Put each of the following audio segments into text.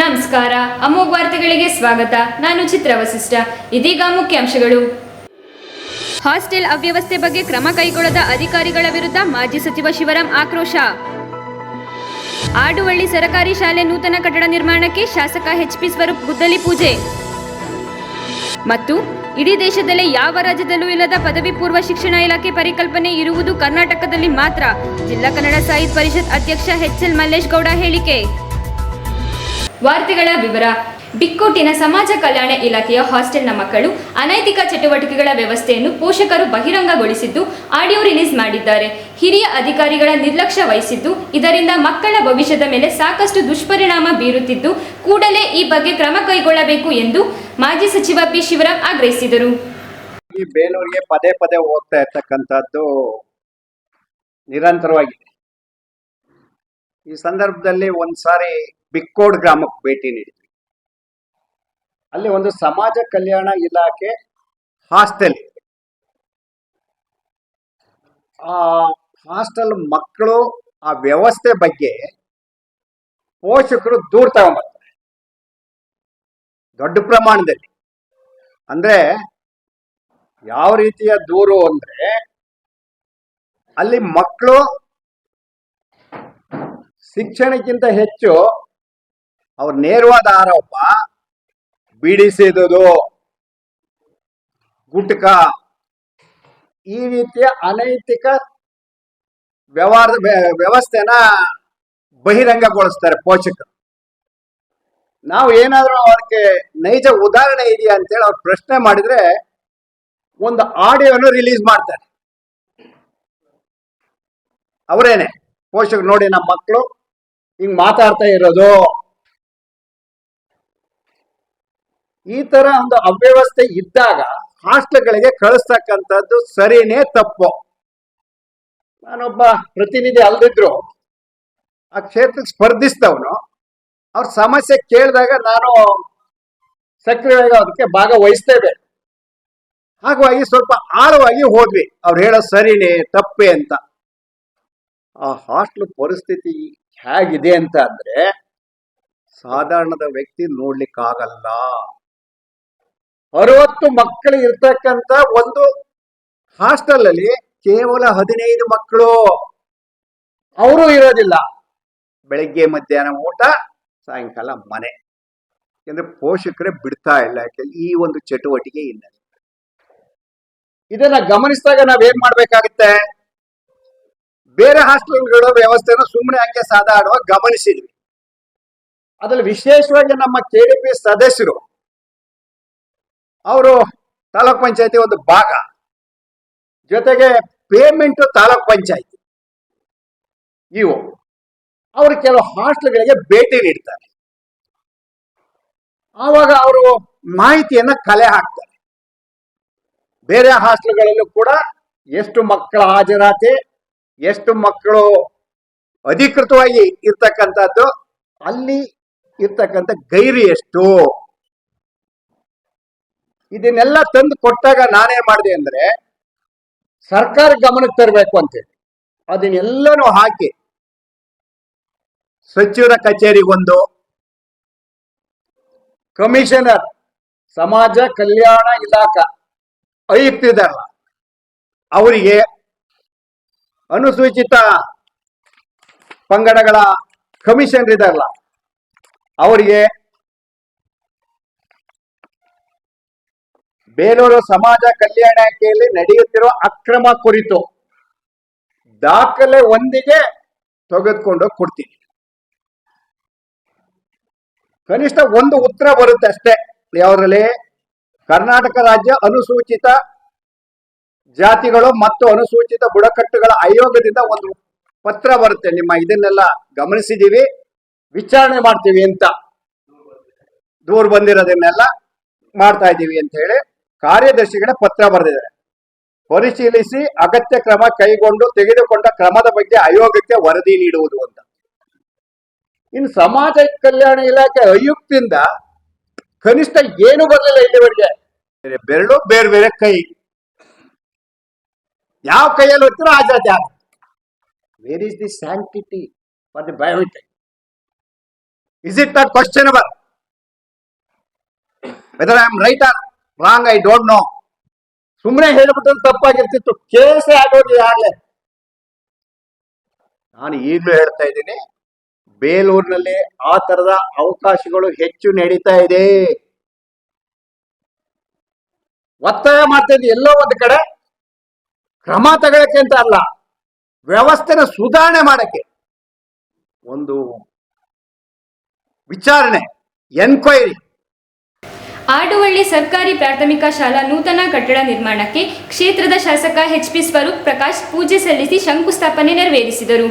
ನಮಸ್ಕಾರ. ಅಮೋಘ್ ವಾರ್ತೆಗಳಿಗೆ ಸ್ವಾಗತ. ನಾನು ಚಿತ್ರ ವಸಿಷ್ಠ. ಇದೀಗ ಮುಖ್ಯಾಂಶಗಳು. ಹಾಸ್ಟೆಲ್ ಅವ್ಯವಸ್ಥೆ ಬಗ್ಗೆ ಕ್ರಮ ಕೈಗೊಳ್ಳದ ಅಧಿಕಾರಿಗಳ ವಿರುದ್ಧ ಮಾಜಿ ಸಚಿವ ಶಿವರಾಂ ಆಕ್ರೋಶ. ಆಡುವಳ್ಳಿ ಸರಕಾರಿ ಶಾಲೆ ನೂತನ ಕಟ್ಟಡ ನಿರ್ಮಾಣಕ್ಕೆ ಶಾಸಕ ಎಚ್ಪಿ ಸ್ವರೂಪ್ ಗುದ್ದಲಿ ಪೂಜೆ. ಮತ್ತು ಇಡೀ ದೇಶದಲ್ಲೇ ಯಾವ ರಾಜ್ಯದಲ್ಲೂ ಇಲ್ಲದ ಪದವಿ ಪೂರ್ವ ಶಿಕ್ಷಣ ಇಲಾಖೆ ಪರಿಕಲ್ಪನೆ ಇರುವುದು ಕರ್ನಾಟಕದಲ್ಲಿ ಮಾತ್ರ. ಜಿಲ್ಲಾ ಕನ್ನಡ ಸಾಹಿತ್ಯ ಪರಿಷತ್ ಅಧ್ಯಕ್ಷ ಎಚ್ಎಲ್ ಮಲ್ಲೇಶ್ ಗೌಡ ಹೇಳಿಕೆ. ವಾರ್ತೆಗಳ ವಿವರ. ಬಿಕ್ಕೋಟಿನ ಸಮಾಜ ಕಲ್ಯಾಣ ಇಲಾಖೆಯ ಹಾಸ್ಟೆಲ್ನ ಮಕ್ಕಳು ಅನೈತಿಕ ಚಟುವಟಿಕೆಗಳ ವ್ಯವಸ್ಥೆಯನ್ನು ಪೋಷಕರು ಬಹಿರಂಗಗೊಳಿಸಿದ್ದು, ಆಡಿಯೋ ರಿಲೀಸ್ ಮಾಡಿದ್ದಾರೆ. ಹಿರಿಯ ಅಧಿಕಾರಿಗಳ ನಿರ್ಲಕ್ಷ್ಯ ವಹಿಸಿದ್ದು, ಇದರಿಂದ ಮಕ್ಕಳ ಭವಿಷ್ಯದ ಮೇಲೆ ಸಾಕಷ್ಟು ದುಷ್ಪರಿಣಾಮ ಬೀರುತ್ತಿದ್ದು, ಕೂಡಲೇ ಈ ಬಗ್ಗೆ ಕ್ರಮ ಕೈಗೊಳ್ಳಬೇಕು ಎಂದು ಮಾಜಿ ಸಚಿವ ಪಿ. ಶಿವರಾಮ್ ಆಗ್ರಹಿಸಿದರು. ಈ ಬೇಲೂರಿಗೆ ಪದೇ ಪದೇ ಹೋಗ್ತಾ ಇರ್ತಕ್ಕಂಥದ್ದು ನಿರಂತರವಾಗಿದೆ. ಈ ಸಂದರ್ಭದಲ್ಲಿ ಒಂದ್ಸಾರಿ ಬಿಕ್ಕೋಡ್ ಗ್ರಾಮಕ್ಕೆ ಭೇಟಿ ನೀಡಿದ್ವಿ ಅಲ್ಲಿ ಒಂದು ಸಮಾಜ ಕಲ್ಯಾಣ ಇಲಾಖೆ ಹಾಸ್ಟೆಲ್. ಆ ಹಾಸ್ಟೆಲ್ ಮಕ್ಕಳು ಆ ವ್ಯವಸ್ಥೆ ಬಗ್ಗೆ ಪೋಷಕರು ದೂರ ತಗೊಂಬರ್ತಾರೆ. ದೊಡ್ಡ ಪ್ರಮಾಣದಲ್ಲಿ. ಅಂದ್ರೆ ಯಾವ ರೀತಿಯ ದೂರು ಅಂದ್ರೆ ಅಲ್ಲಿ ಮಕ್ಕಳು ಶಿಕ್ಷಣಕ್ಕಿಂತ ಹೆಚ್ಚು ಅವ್ರ ನೇರವಾದ ಆರೋಪ ಬಿಡಿಸಿದುದು ಗುಟ್ಕ. ಈ ರೀತಿಯ ಅನೈತಿಕ ವ್ಯವಹಾರದ ವ್ಯ- ವ್ಯವಸ್ಥೆನ ಬಹಿರಂಗಗೊಳಿಸ್ತಾರೆ ಪೋಷಕರು. ನಾವು ಏನಾದರೂ ಅದಕ್ಕೆ ನೈಜ ಉದಾಹರಣೆ ಇದೆಯಾ ಅಂತೇಳಿ ಅವ್ರು ಪ್ರಶ್ನೆ ಮಾಡಿದ್ರೆ ಒಂದು ಆಡಿಯೋನು ರಿಲೀಸ್ ಮಾಡ್ತಾರೆ. ಅವರೇನೆ, ಪೋಷಕರು ನೋಡಿ ನಮ್ಮ ಮಕ್ಕಳು ಹಿಂಗ್ ಮಾತಾಡ್ತಾ ಇರೋದು. ಈ ತರ ಒಂದು ಅವ್ಯವಸ್ಥೆ ಇದ್ದಾಗ ಹಾಸ್ಟೆಲ್ಗಳಿಗೆ ಕಳಿಸ್ತಕ್ಕಂಥದ್ದು ಸರಿನೇ ತಪ್ಪು. ನಾನೊಬ್ಬ ಪ್ರತಿನಿಧಿ ಅಲ್ದಿದ್ರು, ಆ ಕ್ಷೇತ್ರಕ್ಕೆ ಸ್ಪರ್ಧಿಸ್ತವನು ಅವ್ರ ಸಮಸ್ಯೆ ಕೇಳಿದಾಗ ನಾನು ಸಕ್ರಿಯವಾಗಿ ಅದಕ್ಕೆ ಭಾಗವಹಿಸ್ತೇವೆ. ಹಾಗಾಗಿ ಸ್ವಲ್ಪ ಆಳವಾಗಿ ಹೋದ್ವಿ. ಅವ್ರು ಹೇಳೋ ಸರಿನೇ, ತಪ್ಪೆ ಅಂತ. ಆ ಹಾಸ್ಟೆಲ್ ಪರಿಸ್ಥಿತಿ ಹೇಗಿದೆ ಅಂತ ಅಂದ್ರೆ, ಸಾಧಾರಣದ ವ್ಯಕ್ತಿ ನೋಡ್ಲಿಕ್ಕಾಗಲ್ಲ. ಅರವತ್ತು ಮಕ್ಕಳು ಇರ್ತಕ್ಕಂತ ಒಂದು ಹಾಸ್ಟೆಲ್ ಅಲ್ಲಿ ಕೇವಲ ಹದಿನೈದು ಮಕ್ಕಳು. ಅವರು ಇರೋದಿಲ್ಲ. ಬೆಳಗ್ಗೆ ಮಧ್ಯಾಹ್ನ ಊಟ, ಸಾಯಂಕಾಲ ಮನೆ. ಯಾಕಂದ್ರೆ ಪೋಷಕರೇ ಬಿಡ್ತಾ ಇಲ್ಲ ಈ ಒಂದು ಚಟುವಟಿಕೆ ಇಲ್ಲ. ಇದನ್ನ ಗಮನಿಸಿದಾಗ ನಾವೇನ್ ಮಾಡ್ಬೇಕಾಗುತ್ತೆ? ಬೇರೆ ಹಾಸ್ಟೆಲ್ಗಳ ವ್ಯವಸ್ಥೆನ ಸುಮ್ಮನೆ ಹಂಗೆ ಸಾಧಾಡುವ ಗಮನಿಸಿದ್ವಿ. ಅದ್ರಲ್ಲಿ ವಿಶೇಷವಾಗಿ ನಮ್ಮ ಕೆಡಿಪಿ ಸದಸ್ಯರು ಅವರು ತಾಲೂಕ್ ಪಂಚಾಯತಿ ಒಂದು ಭಾಗ. ಜೊತೆಗೆ ಪೇಮೆಂಟ್ ತಾಲೂಕ್ ಪಂಚಾಯತಿ ಇವು ಅವರು ಕೆಲವು ಹಾಸ್ಟೆಲ್ಗಳಿಗೆ ಭೇಟಿ ನೀಡ್ತಾರೆ. ಆವಾಗ ಅವರು ಮಾಹಿತಿಯನ್ನ ಕಲೆ ಹಾಕ್ತಾರೆ. ಬೇರೆ ಹಾಸ್ಟೆಲ್ಗಳಲ್ಲೂ ಕೂಡ ಎಷ್ಟು ಮಕ್ಕಳ ಹಾಜರಾತಿ, ಎಷ್ಟು ಮಕ್ಕಳು ಅಧಿಕೃತವಾಗಿ ಇರ್ತಕ್ಕಂಥದ್ದು, ಅಲ್ಲಿ ಇರ್ತಕ್ಕಂಥ ಗೈರಿ ಎಷ್ಟು? ಇದನ್ನೆಲ್ಲ ತಂದು ಕೊಟ್ಟಾಗ ನಾನೇನ್ ಮಾಡಿದೆ ಅಂದ್ರೆ ಸರ್ಕಾರ ಗಮನಕ್ಕೆ ತರಬೇಕು ಅಂತೇಳಿ. ಅದನ್ನೆಲ್ಲನೂ ಹಾಕಿ ಸಚಿವರ ಕಚೇರಿಗೊಂದು ಕಮಿಷನರ್ ಸಮಾಜ ಕಲ್ಯಾಣ ಇಲಾಖಾ ಆಯುಕ್ತಿದಾರಲ್ಲ ಅವರಿಗೆ ಅನುಸೂಚಿತ ಪಂಗಡಗಳ ಕಮಿಷನ್ ಇದಾರಲ್ಲ, ಅವರಿಗೆ ಬೇಲೂರು ಸಮಾಜ ಕಲ್ಯಾಣ ಇಲಾಖೆಯಲ್ಲಿ ನಡೆಯುತ್ತಿರುವ ಅಕ್ರಮ ಕುರಿತು ದಾಖಲೆ ಒಂದಿಗೆ ತೆಗೆದುಕೊಂಡು ಕೊಡ್ತೀನಿ. ಕನಿಷ್ಠ ಒಂದು ಉತ್ತರ ಬರುತ್ತೆ ಅಷ್ಟೇ. ಯಾವ್ದ್ರಲ್ಲಿ? ಕರ್ನಾಟಕ ರಾಜ್ಯ ಅನುಸೂಚಿತ ಜಾತಿಗಳು ಮತ್ತು ಅನುಸೂಚಿತ ಬುಡಕಟ್ಟುಗಳ ಆಯೋಗದಿಂದ ಒಂದು ಪತ್ರ ಬರುತ್ತೆ. ನಿಮ್ಮ ಇದನ್ನೆಲ್ಲ ಗಮನಿಸಿದೀವಿ ವಿಚಾರಣೆ ಮಾಡ್ತೀವಿ ಅಂತ. ದೂರ ಬಂದಿರೋದನ್ನೆಲ್ಲ ಮಾಡ್ತಾ ಇದ್ದೀವಿ ಅಂತ ಹೇಳಿ. ಕಾರ್ಯದರ್ಶಿಗಳ ಪತ್ರ ಬರೆದಿದ್ದಾರೆ. ಪರಿಶೀಲಿಸಿ ಅಗತ್ಯ ಕ್ರಮ ಕೈಗೊಂಡು ತೆಗೆದುಕೊಂಡ ಕ್ರಮದ ಬಗ್ಗೆ ಆಯೋಗಕ್ಕೆ ವರದಿ ನೀಡುವುದು ಅಂತ. ಇನ್ನು ಸಮಾಜ ಕಲ್ಯಾಣ ಇಲಾಖೆ ಆಯುಕ್ತಿಂದ ಕನಿಷ್ಠ ಏನು ಬರಲಿಲ್ಲ ಇಲ್ಲಿವರೆಗೆ ಬೇರೆ ಬೆರಳು, ಬೇರೆ ಬೇರೆ ಕೈ. ಯಾವ ಕೈಯಲ್ಲಿ ಹೋಗ್ತೀರೋ ಆ ಆಗ. Where is the sanctity for the biometric is it not questionable whether I am right or wrong I don't know ಸುಮ್ಮನೆ ಹೇಳ್ಬಿಟ್ಟು ತಪ್ಪಾಗಿರ್ತಿತ್ತು. ಕೇಸೇ ಆಗೋದು ಆಗ್ಲೇ ನಾನು ಈಗಲೂ ಹೇಳ್ತಾ ಇದ್ದೀನಿ, ಬೇಲೂರಿನಲ್ಲಿ ಆ ತರದ ಅವಕಾಶಗಳು ಹೆಚ್ಚು ನಡೀತಾ ಇದೆ. ಒತ್ತಾಯ ಮಾಡ್ತಾ ಇದ್ದೀನಿ ಎಲ್ಲೋ ಒಂದು ಕಡೆ. ಕ್ರಮ ತಗೊಳಕ್ಕೆ ಅಂತ ಅಲ್ಲ, ವ್ಯವಸ್ಥೆನ ಸುಧಾರಣೆ ಮಾಡಕ್ಕೆ. ಒಂದು ವಿಚಾರಣೆ ಎನ್ಕ್ವೈರಿ ಆಡುವಳ್ಳಿ ಸರ್ಕಾರಿ ಪ್ರಾಥಮಿಕ ಶಾಲಾ ನೂತನ ಕಟ್ಟಡ ನಿರ್ಮಾಣಕ್ಕೆ ಕ್ಷೇತ್ರದ ಶಾಸಕ ಎಚ್ ಪಿ ಸ್ವರೂಪ್ ಪ್ರಕಾಶ್ ಪೂಜೆ ಸಲ್ಲಿಸಿ ಶಂಕುಸ್ಥಾಪನೆ ನೆರವೇರಿಸಿದರು.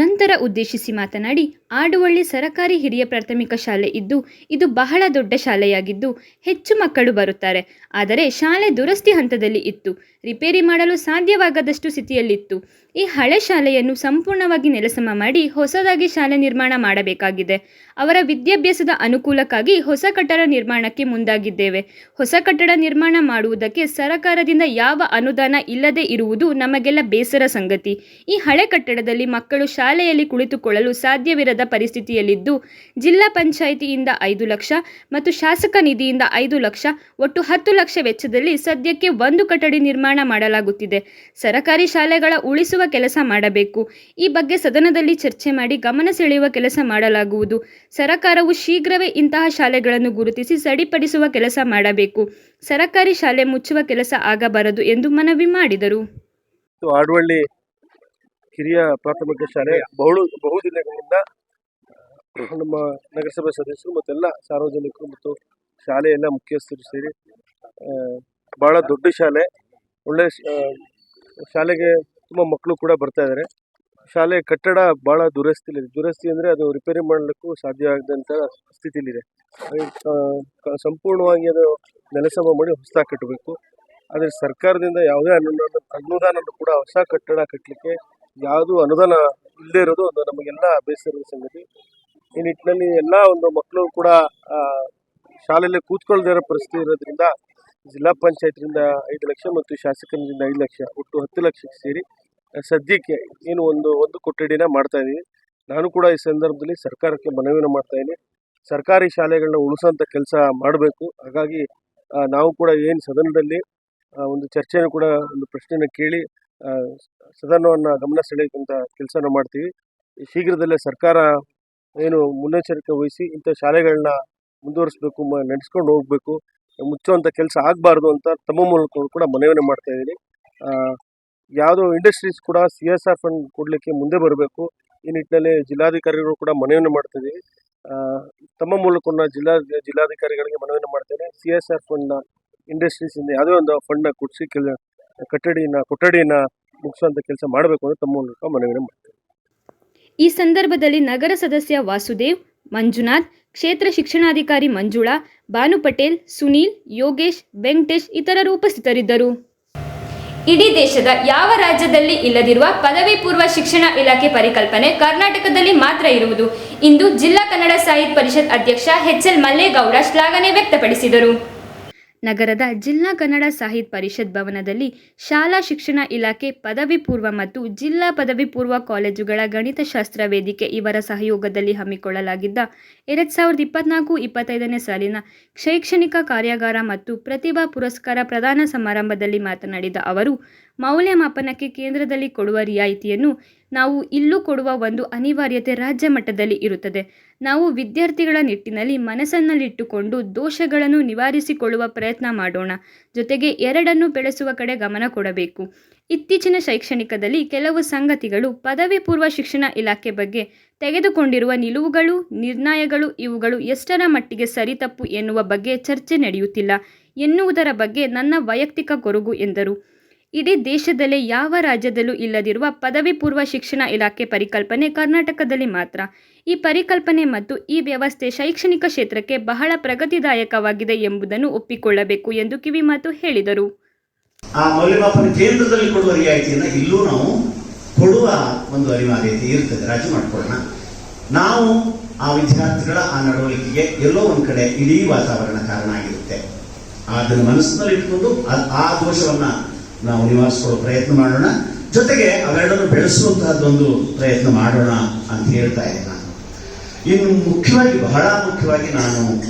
ನಂತರ ಉದ್ದೇಶಿಸಿ ಮಾತನಾಡಿ, ಆಡುವಳ್ಳಿ ಸರಕಾರಿ ಹಿರಿಯ ಪ್ರಾಥಮಿಕ ಶಾಲೆ ಇದ್ದು, ಇದು ಬಹಳ ದೊಡ್ಡ ಶಾಲೆಯಾಗಿದ್ದು, ಹೆಚ್ಚು ಮಕ್ಕಳು ಬರುತ್ತಾರೆ. ಆದರೆ ಶಾಲೆ ದುರಸ್ತಿ ಹಂತದಲ್ಲಿ ಇತ್ತು. ರಿಪೇರಿ ಮಾಡಲು ಸಾಧ್ಯವಾಗದಷ್ಟು ಸ್ಥಿತಿಯಲ್ಲಿತ್ತು. ಈ ಹಳೆ ಶಾಲೆಯನ್ನು ಸಂಪೂರ್ಣವಾಗಿ ನೆಲಸಮ ಮಾಡಿ ಹೊಸದಾಗಿ ಶಾಲೆ ನಿರ್ಮಾಣ ಮಾಡಬೇಕಾಗಿದೆ. ಅವರ ವಿದ್ಯಾಭ್ಯಾಸದ ಅನುಕೂಲಕ್ಕಾಗಿ ಹೊಸ ಕಟ್ಟಡ ನಿರ್ಮಾಣಕ್ಕೆ ಮುಂದಾಗಿದ್ದೇವೆ. ಹೊಸ ಕಟ್ಟಡ ನಿರ್ಮಾಣ ಮಾಡುವುದಕ್ಕೆ ಸರಕಾರದಿಂದ ಯಾವ ಅನುದಾನ ಇಲ್ಲದೆ ಇರುವುದು ನಮಗೆಲ್ಲ ಬೇಸರ ಸಂಗತಿ. ಈ ಹಳೆ ಕಟ್ಟಡದಲ್ಲಿ ಮಕ್ಕಳು ಶಾಲೆಯಲ್ಲಿ ಕುಳಿತುಕೊಳ್ಳಲು ಸಾಧ್ಯವಿರದ ಪರಿಸ್ಥಿತಿಯಲ್ಲಿದ್ದು, ಜಿಲ್ಲಾ ಪಂಚಾಯಿತಿಯಿಂದ ಐದು ಲಕ್ಷ ಮತ್ತು ಶಾಸಕ ನಿಧಿಯಿಂದ ಐದು ಲಕ್ಷ, ಒಟ್ಟು ಹತ್ತು ಲಕ್ಷ ವೆಚ್ಚದಲ್ಲಿ ಸದ್ಯಕ್ಕೆ ಒಂದು ಕಟ್ಟಡ ನಿರ್ಮಾಣ ಮಾಡಲಾಗುತ್ತಿದೆ. ಸರಕಾರಿ ಶಾಲೆಗಳ ಉಳಿಸುವ ಕೆಲಸ ಮಾಡಬೇಕು. ಈ ಬಗ್ಗೆ ಸದನದಲ್ಲಿ ಚರ್ಚೆ ಮಾಡಿ ಗಮನ ಸೆಳೆಯುವ ಕೆಲಸ ಮಾಡಲಾಗುವುದು. ಸರಕಾರವು ಶೀಘ್ರವೇ ಇಂತಹ ಶಾಲೆಗಳನ್ನು ಗುರುತಿಸಿ ಸರಿಪಡಿಸುವ ಕೆಲಸ ಮಾಡಬೇಕು. ಸರಕಾರಿ ಶಾಲೆ ಮುಚ್ಚುವ ಕೆಲಸ ಆಗಬಾರದು ಎಂದು ಮನವಿ ಮಾಡಿದರು. ಹಿರಿಯ ಪ್ರಾಥಮಿಕ ಶಾಲೆ ಬಹು ಬಹುದಿನಗಳಿಂದ ನಮ್ಮ ನಗರಸಭೆ ಸದಸ್ಯರು ಮತ್ತೆಲ್ಲ ಸಾರ್ವಜನಿಕರು ಮತ್ತು ಶಾಲೆಯೆಲ್ಲ ಮುಖ್ಯಸ್ಥರು ಸೇರಿ ಬಹಳ ದೊಡ್ಡ ಶಾಲೆ. ಒಳ್ಳೆ ಶಾಲೆಗೆ ತುಂಬ ಮಕ್ಕಳು ಕೂಡ ಬರ್ತಾ ಇದ್ದಾರೆ ಶಾಲೆ ಕಟ್ಟಡ ಭಾಳ ದುರಸ್ತಿಲಿದೆ ದುರಸ್ತಿ ಅಂದರೆ ಅದು ರಿಪೇರಿ ಮಾಡಲಿಕ್ಕೂ ಸಾಧ್ಯ ಆಗದಂಥ ಸ್ಥಿತಿಲಿದೆ. ಸಂಪೂರ್ಣವಾಗಿ ಅದು ನೆಲಸಮ ಮಾಡಿ ಹೊಸದಾಗಿ ಕಟ್ಟಬೇಕು. ಆದರೆ ಸರ್ಕಾರದಿಂದ ಯಾವುದೇ ಅನುದಾನ ಅನುದಾನ ಕೂಡ ಹೊಸ ಕಟ್ಟಡ ಕಟ್ಟಲಿಕ್ಕೆ ಯಾವುದು ಅನುದಾನ ಇಲ್ಲದೆ ಇರೋದು ಒಂದು ನಮಗೆಲ್ಲ ಬೇಸರದ ಸಂಗತಿ. ಈ ನಿಟ್ಟಿನಲ್ಲಿ ಎಲ್ಲ ಒಂದು ಮಕ್ಕಳು ಕೂಡ ಶಾಲೆಯಲ್ಲಿ ಕೂತ್ಕೊಳ್ಳದೇ ಇರೋ ಪರಿಸ್ಥಿತಿ ಇರೋದ್ರಿಂದ ಜಿಲ್ಲಾ ಪಂಚಾಯತ್ರಿಂದ ಐದು ಲಕ್ಷ ಮತ್ತು ಶಾಸಕರಿಂದ ಐದು ಲಕ್ಷ, ಒಟ್ಟು ಹತ್ತು ಲಕ್ಷಕ್ಕೆ ಸೇರಿ ಸದ್ಯಕ್ಕೆ ಏನು ಒಂದು ಒಂದು ಕೊಠಡಿನ ಮಾಡ್ತಾ ಇದ್ದೀನಿ ನಾನು ಕೂಡ ಈ ಸಂದರ್ಭದಲ್ಲಿ ಸರ್ಕಾರಕ್ಕೆ ಮನವಿನ ಮಾಡ್ತಾ ಸರ್ಕಾರಿ ಶಾಲೆಗಳನ್ನ ಉಳಿಸೋಂಥ ಕೆಲಸ ಮಾಡಬೇಕು. ಹಾಗಾಗಿ ನಾವು ಕೂಡ ಏನು ಸದನದಲ್ಲಿ ಒಂದು ಚರ್ಚೆನೂ ಕೂಡ, ಒಂದು ಪ್ರಶ್ನೆಯನ್ನು ಕೇಳಿ ಸದನವನ್ನು ಗಮನ ಸೆಳೆಯುವಂಥ ಕೆಲಸನ ಮಾಡ್ತೀವಿ. ಶೀಘ್ರದಲ್ಲೇ ಸರ್ಕಾರ ಏನು ಮುನ್ನೆಚ್ಚರಿಕೆ ವಹಿಸಿ ಇಂಥ ಶಾಲೆಗಳನ್ನ ಮುಂದುವರಿಸಬೇಕು ನಡೆಸ್ಕೊಂಡು ಹೋಗಬೇಕು. ಮುಚ್ಚುವಂಥ ಕೆಲಸ ಆಗಬಾರ್ದು ಅಂತ ತಮ್ಮ ಮೂಲಕ ಕೂಡ ಮನವಿಯನ್ನು ಮಾಡ್ತಾ ಇದ್ದೀನಿ. ಯಾವುದೋ ಇಂಡಸ್ಟ್ರೀಸ್ ಕೂಡ ಸಿ ಎಸ್ ಆರ್ ಫಂಡ್ ಕೊಡಲಿಕ್ಕೆ ಮುಂದೆ ಬರಬೇಕು. ಈ ನಿಟ್ಟಿನಲ್ಲಿ ಜಿಲ್ಲಾಧಿಕಾರಿಗಳು ಕೂಡ ಮನವಿಯನ್ನು ಮಾಡ್ತಾ ಇದ್ದೀವಿ. ತಮ್ಮ ಮೂಲಕ ಜಿಲ್ಲಾ, ಜಿಲ್ಲಾಧಿಕಾರಿಗಳಿಗೆ ಮನವಿಯನ್ನು ಮಾಡ್ತೇನೆ ಸಿ ಎಸ್ ಆರ್ ಫಂಡ್ನ ಇಂಡಸ್ಟ್ರೀಸಿಂದ ಯಾವುದೇ ಒಂದು ಫಂಡ್ನ ಕೊಡಿಸಿ, ಕೆಲ, ಕಟ್ಟಡಿನ, ಕೊಠಡಿನ ಮುಗಿಸುವಂಥ ಕೆಲಸ ಮಾಡಬೇಕು ಅಂತ ತಮ್ಮ ಮೂಲಕ ಮನವಿಯನ್ನು ಮಾಡ್ತೇನೆ ಈ ಸಂದರ್ಭದಲ್ಲಿ ನಗರ ಸದಸ್ಯ ವಾಸುದೇವ್ ಮಂಜುನಾಥ್, ಕ್ಷೇತ್ರ ಶಿಕ್ಷಣಾಧಿಕಾರಿ ಮಂಜುಳಾ, ಭಾನು ಪಟೇಲ್, ಸುನೀಲ್, ಯೋಗೇಶ್, ವೆಂಕಟೇಶ್ ಇತರರು ಉಪಸ್ಥಿತರಿದ್ದರು. ಇಡೀ ದೇಶದ ಯಾವ ರಾಜ್ಯದಲ್ಲಿ ಇಲ್ಲದಿರುವ ಪದವಿ ಪೂರ್ವ ಶಿಕ್ಷಣ ಇಲಾಖೆ ಪರಿಕಲ್ಪನೆ ಕರ್ನಾಟಕದಲ್ಲಿ ಮಾತ್ರ ಇರುವುದು. ಇಂದು ಜಿಲ್ಲಾ ಕನ್ನಡ ಸಾಹಿತ್ಯ ಪರಿಷತ್ ಅಧ್ಯಕ್ಷ ಎಚ್ ಎಲ್ ಮಲ್ಲೇಗೌಡ ಶ್ಲಾಘನೆ ವ್ಯಕ್ತಪಡಿಸಿದರು. ನಗರದ ಜಿಲ್ಲಾ ಕನ್ನಡ ಸಾಹಿತ್ಯ ಪರಿಷತ್ ಭವನದಲ್ಲಿ ಶಾಲಾ ಶಿಕ್ಷಣ ಇಲಾಖೆ ಪದವಿ ಪೂರ್ವ ಮತ್ತು ಜಿಲ್ಲಾ ಪದವಿ ಪೂರ್ವ ಕಾಲೇಜುಗಳ ಗಣಿತಶಾಸ್ತ್ರ ವೇದಿಕೆ ಇವರ ಸಹಯೋಗದಲ್ಲಿ ಹಮ್ಮಿಕೊಳ್ಳಲಾಗಿದ್ದ ಎರಡ್ ಸಾವಿರದ ಇಪ್ಪತ್ನಾಲ್ಕು ಇಪ್ಪತ್ತೈದನೇ ಸಾಲಿನ ಶೈಕ್ಷಣಿಕ ಕಾರ್ಯಾಗಾರ ಮತ್ತು ಪ್ರತಿಭಾ ಪುರಸ್ಕಾರ ಪ್ರದಾನ ಸಮಾರಂಭದಲ್ಲಿ ಮಾತನಾಡಿದ ಅವರು, ಮೌಲ್ಯಮಾಪನಕ್ಕೆ ಕೇಂದ್ರದಲ್ಲಿ ಕೊಡುವ ರಿಯಾಯಿತಿಯನ್ನು ನಾವು ಇಲ್ಲೂ ಕೊಡುವ ಒಂದು ಅನಿವಾರ್ಯತೆ ರಾಜ್ಯ ಮಟ್ಟದಲ್ಲಿ ಇರುತ್ತದೆ. ನಾವು ವಿದ್ಯಾರ್ಥಿಗಳ ನಿಟ್ಟಿನಲ್ಲಿ ಮನಸ್ಸನ್ನಲ್ಲಿಟ್ಟುಕೊಂಡು ದೋಷಗಳನ್ನು ನಿವಾರಿಸಿಕೊಳ್ಳುವ ಪ್ರಯತ್ನ ಮಾಡೋಣ. ಜೊತೆಗೆ ಎರಡನ್ನು ಬೆಳೆಸುವ ಕಡೆ ಗಮನ ಕೊಡಬೇಕು. ಇತ್ತೀಚಿನ ಶೈಕ್ಷಣಿಕದಲ್ಲಿ ಕೆಲವು ಸಂಗತಿಗಳು ಪದವಿ ಪೂರ್ವ ಶಿಕ್ಷಣ ಇಲಾಖೆ ಬಗ್ಗೆ ತೆಗೆದುಕೊಂಡಿರುವ ನಿಲುವುಗಳು, ನಿರ್ಣಯಗಳು ಇವುಗಳು ಎಷ್ಟರ ಮಟ್ಟಿಗೆ ಸರಿ ತಪ್ಪು ಎನ್ನುವ ಬಗ್ಗೆ ಚರ್ಚೆ ನಡೆಯುತ್ತಿಲ್ಲ ಎನ್ನುವುದರ ಬಗ್ಗೆ ನನ್ನ ವೈಯಕ್ತಿಕ ಕೊರಗು ಎಂದರು. ಇಡೀ ದೇಶದಲ್ಲೇ ಯಾವ ರಾಜ್ಯದಲ್ಲೂ ಇಲ್ಲದಿರುವ ಪದವಿ ಪೂರ್ವ ಶಿಕ್ಷಣ ಇಲಾಖೆ ಪರಿಕಲ್ಪನೆ ಕರ್ನಾಟಕದಲ್ಲಿ ಮಾತ್ರ. ಈ ಪರಿಕಲ್ಪನೆ ಮತ್ತು ಈ ವ್ಯವಸ್ಥೆ ಶೈಕ್ಷಣಿಕ ಕ್ಷೇತ್ರಕ್ಕೆ ಬಹಳ ಪ್ರಗತಿದಾಯಕವಾಗಿದೆ ಎಂಬುದನ್ನು ಒಪ್ಪಿಕೊಳ್ಳಬೇಕು ಎಂದು ಕಿವಿಮಾತು ಹೇಳಿದರು. ಆ ಮೌಲ್ಯಮಾಪನ ಕೇಂದ್ರದಲ್ಲಿ ಕೊಡುವ ರಿಯಾಯಿತಿಯನ್ನು ಇಲ್ಲೂ ನಾವು ಕೊಡುವ ಒಂದು ಅನಿವಾರ್ಯತೆ ಇರ್ತದೆ. ರಾಜಿ ಮಾಡ್ಕೊಳ್ಳೋಣ. ನಾವು ಆ ವಿದ್ಯಾರ್ಥಿಗಳ ಆ ನಡವಳಿಕೆಗೆ ಎಲ್ಲೋ ಒಂದು ಕಡೆ ಇಡೀ ವಾತಾವರಣ ಕಾರಣ ಆಗಿರುತ್ತೆ. ಅದನ್ನು ಮನಸ್ಸಿನಲ್ಲಿ ಇಟ್ಕೊಂಡು ಆ- ದೋಷವನ್ನ ನಾವು ನಿವಾರಿಸುವ ಪ್ರಯತ್ನ ಮಾಡೋಣ. ಜೊತೆಗೆ ಅವೆರಡನ್ನು ಬೆಳೆಸುವಂತಹದ್ದೊಂದು ಪ್ರಯತ್ನ ಮಾಡೋಣ ಅಂತ ಹೇಳ್ತಾ ಇದ್ದೆ ನಾನು. ಇನ್ನು ಮುಖ್ಯವಾಗಿ, ಬಹಳ ಮುಖ್ಯವಾಗಿ ನಾನು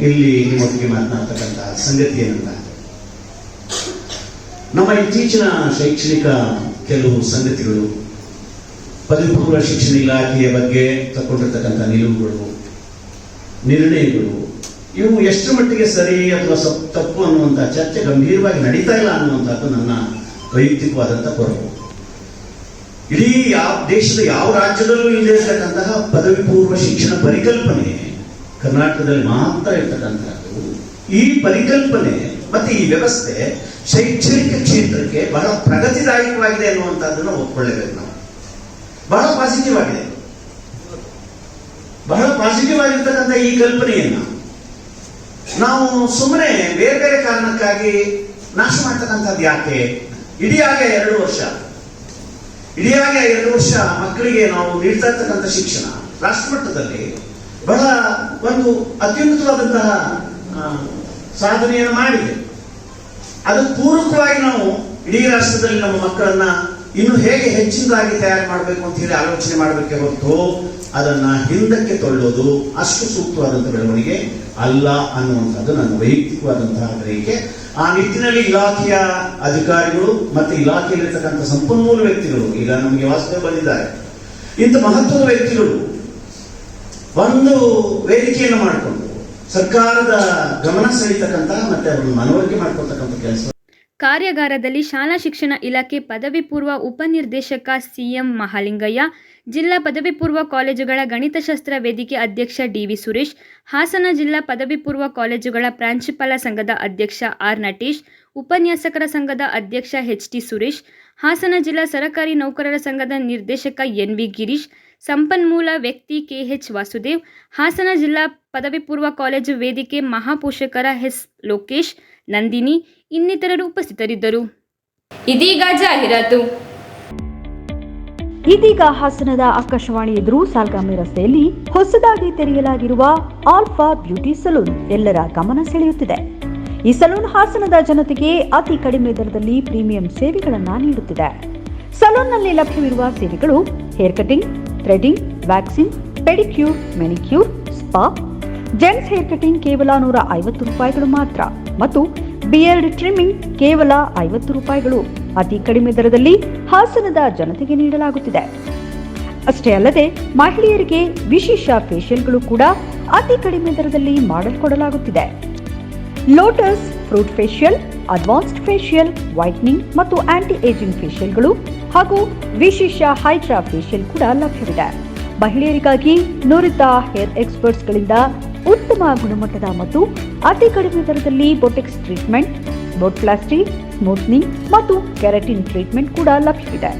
ಇಲ್ಲಿ ನಿಮ್ಮೊಟ್ಟಿಗೆ ಮಾತನಾಡ್ತಕ್ಕಂತಹ ಸಂಗತಿ ಏನಂತ. ನಮ್ಮ ಇತ್ತೀಚಿನ ಶೈಕ್ಷಣಿಕ ಕೆಲವು ಸಂಗತಿಗಳು, ಪದವಿ ಶಿಕ್ಷಣ ಇಲಾಖೆಯ ಬಗ್ಗೆ ತಗೊಂಡಿರ್ತಕ್ಕಂಥ ನಿಲುವುಗಳು, ನಿರ್ಣಯಗಳು ಇವು ಎಷ್ಟು ಮಟ್ಟಿಗೆ ಸರಿ ಅಥವಾ ತಪ್ಪು ಅನ್ನುವಂಥ ಚರ್ಚೆ ಗಂಭೀರವಾಗಿ ನಡೀತಾ ಇಲ್ಲ ಅನ್ನುವಂಥದ್ದು ನನ್ನ ವೈಯಕ್ತಿಕವಾದಂಥ ಕೊರಗು ಇಡೀ ಯಾವ, ದೇಶದ ಯಾವ ರಾಜ್ಯದಲ್ಲೂ ಇಲ್ಲದೆ ಇರತಕ್ಕಂತಹ ಪದವಿ ಪೂರ್ವ ಶಿಕ್ಷಣ ಪರಿಕಲ್ಪನೆ ಕರ್ನಾಟಕದಲ್ಲಿ ಮಾತ್ರ ಇರ್ತಕ್ಕಂಥದ್ದು. ಈ ಪರಿಕಲ್ಪನೆ ಮತ್ತೆ ಈ ವ್ಯವಸ್ಥೆ ಶೈಕ್ಷಣಿಕ ಕ್ಷೇತ್ರಕ್ಕೆ ಬಹಳ ಪ್ರಗತಿದಾಯಕವಾಗಿದೆ ಅನ್ನುವಂಥದ್ದನ್ನು ಒಪ್ಕೊಳ್ಳೇಬೇಕು ನಾವು. ಬಹಳ ಪಾಸಿಟಿವ್ ಆಗಿದೆ. ಬಹಳ ಪಾಸಿಟಿವ್ ಆಗಿರ್ತಕ್ಕಂಥ ಈ ಕಲ್ಪನೆಯನ್ನ ನಾವು ಸುಮ್ಮನೆ ಬೇರೆ ಬೇರೆ ಕಾರಣಕ್ಕಾಗಿ ನಾಶ ಮಾಡ್ತಕ್ಕಂಥದ್ದು ಯಾಕೆ? ಇಡೀ ಆಗ ಎರಡು ವರ್ಷ. ಇಡೀ ಆಗ ಎರಡು ವರ್ಷ ಮಕ್ಕಳಿಗೆ ನಾವು ನೀಡ್ತಾ ಇರ್ತಕ್ಕಂಥ ಶಿಕ್ಷಣ ರಾಷ್ಟ್ರಮಟ್ಟದಲ್ಲಿ ಬಹಳ ಒಂದು ಅತ್ಯುನ್ನತವಾದಂತಹ ಸಾಧನೆಯನ್ನು ಮಾಡಿದೆ. ಅದಕ್ಕೆ ಪೂರಕವಾಗಿ ನಾವು ಇಡೀ ರಾಷ್ಟ್ರದಲ್ಲಿ ನಮ್ಮ ಮಕ್ಕಳನ್ನ ಇನ್ನು ಹೇಗೆ ಹೆಚ್ಚಿನದಾಗಿ ತಯಾರು ಮಾಡಬೇಕು ಅಂತ ಹೇಳಿ ಆಲೋಚನೆ ಮಾಡಬೇಕೆ ಹೊರತು ಅದನ್ನ ಹಿಂದಕ್ಕೆ ತಳ್ಳೋದು ಅಷ್ಟು ಸೂಕ್ತವಾದಂತಹ ಬೆಳವಣಿಗೆ ಅಲ್ಲ ಅನ್ನುವಂಥದ್ದು ನನ್ನ ವೈಯಕ್ತಿಕವಾದಂತಹ ಗ್ರಹಿಕೆ. ಆ ನಿಟ್ಟಿನಲ್ಲಿ ಇಲಾಖೆಯ ಅಧಿಕಾರಿಗಳು ಮತ್ತೆ ಇಲಾಖೆಯಲ್ಲಿರ್ತಕ್ಕಂಥ ಸಂಪನ್ಮೂಲ ವ್ಯಕ್ತಿಗಳು, ಈಗ ನಮಗೆ ವಾಸ್ತವ ಬಂದಿದ್ದಾರೆ. ಇಂಥ ಮಹತ್ವದ ವ್ಯಕ್ತಿಗಳು ಒಂದು ವೇದಿಕೆಯನ್ನು ಮಾಡಿಕೊಂಡು ಸರ್ಕಾರದ ಗಮನ ಸೆಳೀತಕ್ಕಂತಹ ಮತ್ತೆ ಅವರನ್ನು ಮನವರಿಕೆ ಮಾಡ್ಕೊಳ್ತಕ್ಕಂಥ ಕೆಲಸ ಕಾರ್ಯಾಗಾರದಲ್ಲಿ ಶಾಲಾ ಶಿಕ್ಷಣ ಇಲಾಖೆ ಪದವಿ ಪೂರ್ವ ಉಪನಿರ್ದೇಶಕ ಸಿಎಂ ಮಹಾಲಿಂಗಯ್ಯ, ಜಿಲ್ಲಾ ಪದವಿ ಪೂರ್ವ ಕಾಲೇಜುಗಳ ಗಣಿತಶಾಸ್ತ್ರ ವೇದಿಕೆ ಅಧ್ಯಕ್ಷ ಡಿವಿ ಸುರೇಶ್, ಹಾಸನ ಜಿಲ್ಲಾ ಪದವಿ ಪೂರ್ವ ಕಾಲೇಜುಗಳ ಪ್ರಾಂಶುಪಾಲ ಸಂಘದ ಅಧ್ಯಕ್ಷ ಆರ್ ನಟೇಶ್, ಉಪನ್ಯಾಸಕರ ಸಂಘದ ಅಧ್ಯಕ್ಷ ಎಚ್ ಟಿ ಸುರೇಶ್, ಹಾಸನ ಜಿಲ್ಲಾ ಸರಕಾರಿ ನೌಕರರ ಸಂಘದ ನಿರ್ದೇಶಕ ಎನ್ ವಿ ಗಿರೀಶ್, ಸಂಪನ್ಮೂಲ ವ್ಯಕ್ತಿ ಕೆಎಚ್ ವಾಸುದೇವ್, ಹಾಸನ ಜಿಲ್ಲಾ ಪದವಿ ಪೂರ್ವ ಕಾಲೇಜು ವೇದಿಕೆ ಮಹಾಪೋಷಕರ ಎಸ್ ಲೋಕೇಶ್, ನಂದಿನಿ ಇನ್ನಿತರರು ಉಪಸ್ಥಿತರಿದ್ದರು. ಇದೀಗ ಜಾಹೀರಾತು. ಇದೀಗ ಹಾಸನದ ಆಕಾಶವಾಣಿ ಎದುರು ಸಾಲ್ಗಾಮಿ ರಸ್ತೆಯಲ್ಲಿ ಹೊಸದಾಗಿ ತೆರೆಯಲಾಗಿರುವ ಆಲ್ಫಾ ಬ್ಯೂಟಿ ಸಲೂನ್ ಎಲ್ಲರ ಗಮನ ಸೆಳೆಯುತ್ತಿದೆ. ಈ ಸಲೂನ್ ಹಾಸನದ ಜನತೆಗೆ ಅತಿ ಕಡಿಮೆ ದರದಲ್ಲಿ ಪ್ರೀಮಿಯಂ ಸೇವೆಗಳನ್ನು ನೀಡುತ್ತಿದೆ. ಸಲೂನ್ನಲ್ಲಿ ಲಭ್ಯವಿರುವ ಸೇವೆಗಳು hair cutting threading waxing pedicure manicure spa gents hair cutting ಕೇವಲ ನೂರ ಐವತ್ತು ರೂಪಾಯಿಗಳು ಮಾತ್ರ. ಮತ್ತು ಬಿಯರ್ಡ್ ಟ್ರಿಮ್ಮಿಂಗ್ ಕೇವಲ ಐವತ್ತು ರೂಪಾಯಿಗಳು. ಅತಿ ಕಡಿಮೆ ದರದಲ್ಲಿ ಹಾಸನದ ಜನತೆಗೆ ನೀಡಲಾಗುತ್ತಿದೆ. ಅಷ್ಟೇ ಅಲ್ಲದೆ ಮಹಿಳೆಯರಿಗೆ ವಿಶೇಷ ಫೇಶಿಯಲ್ಗಳು ಕೂಡ ಅತಿ ಕಡಿಮೆ ದರದಲ್ಲಿ ಮಾಡಿಕೊಡಲಾಗುತ್ತಿದೆ lotus fruit facial advanced facial whitening ಮತ್ತು ಆಂಟಿ ಏಜಿಂಗ್ ಫೇಶಿಯಲ್ಗಳು ಹಾಗೂ ವಿಶೇಷ ಹೈಡ್ರಾ ಫೇಶಿಯಲ್ ಕೂಡ ಲಭ್ಯವಿದೆ. ಮಹಿಳೆಯರಿಗಾಗಿ ನುರಿತ ಹೇರ್ ಎಕ್ಸ್ಪರ್ಟ್ಸ್ಗಳಿಂದ ಉತ್ತಮ ಗುಣಮಟ್ಟದ ಮತ್ತು ಅತಿ ಕಡಿಮೆ ದರದಲ್ಲಿ ಬೊಟೆಕ್ಸ್ ಟ್ರೀಟ್ಮೆಂಟ್ ಪ್ಲಾಸ್ಟಿ ಸ್ಮೂತ್ನಿಂಗ್ ಮತ್ತು ಕೆರಟಿನ್ ಟ್ರೀಟ್ಮೆಂಟ್ ಕೂಡ ಲಭ್ಯವಿದೆ.